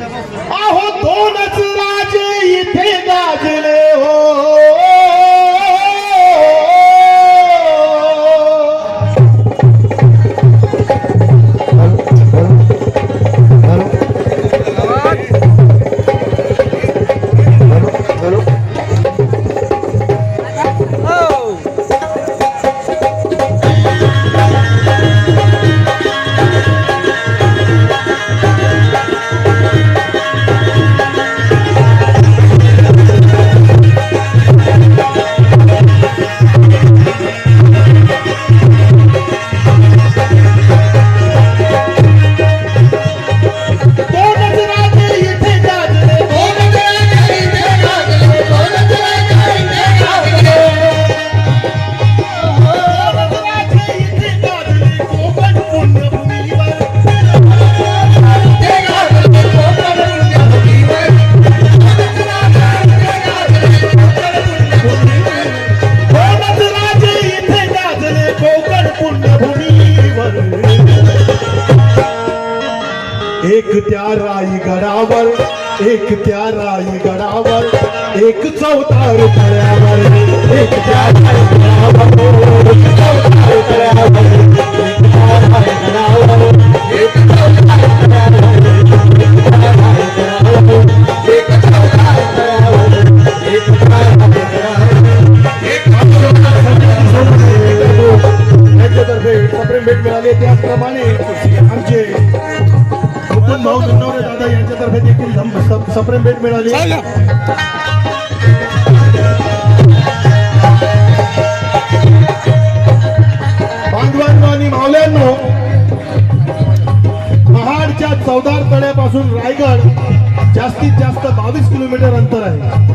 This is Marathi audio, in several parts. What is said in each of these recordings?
अहो दोनच एक त्या राई गडावर एक त्या राई गडावर एक चौतार तळ्यावर एक त्या राई गडावर चौतार तळ्यावर. यांच्यातर्फे देखील सप्रेम भेट मिळाली. बांधवांनो आणि मावल्यांनो महाडच्या चौदार तळ्यापासून रायगड जास्तीत जास्त बावीस किलोमीटर अंतर आहे.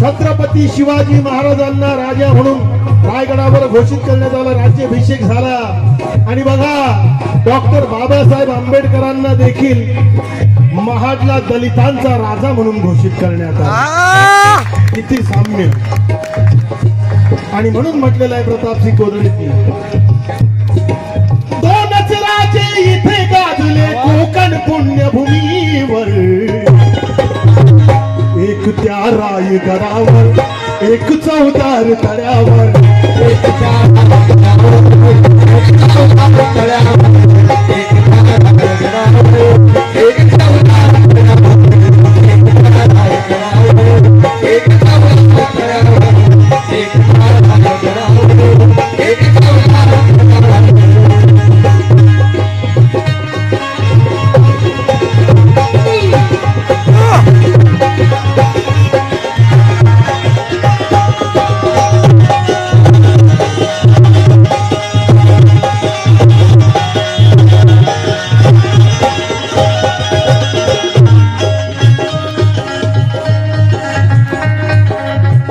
छत्रपती शिवाजी महाराजांना राजा म्हणून रायगडावर घोषित करण्यात आला राज्याभिषेक झाला. आणि बघा डॉक्टर बाबासाहेब आंबेडकरांना देखील महाडला दलितांचा राजा म्हणून घोषित करण्यात आला. किती साम्य. आणि म्हणून म्हटलेलं आहे प्रतापसिंग कोदळींनी. दोनच राजे इथे गाजले कोकण पुण्यभूमीवर. एक त्या रायगडावर एक चौदार तळ्यावर. एक एक चौदार तळ्यावर, एक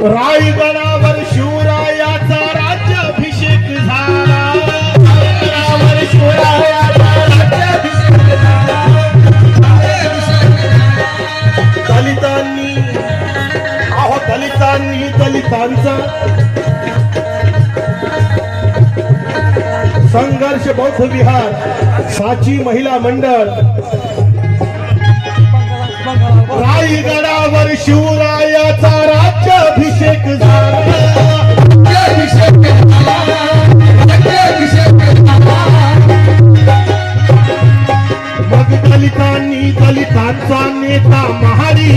रायगडावर शिवरायाचा राज्याभिषेक झाला. रायगडावर शिवरायाचा राज्याभिषेक झाला. दलितांनी अहो दलितांनी दलितांचा संघर्ष बौद्ध विहार साची महिला मंडळ रायगडावर शिवराय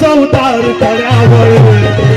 चौदार तळ्यावर.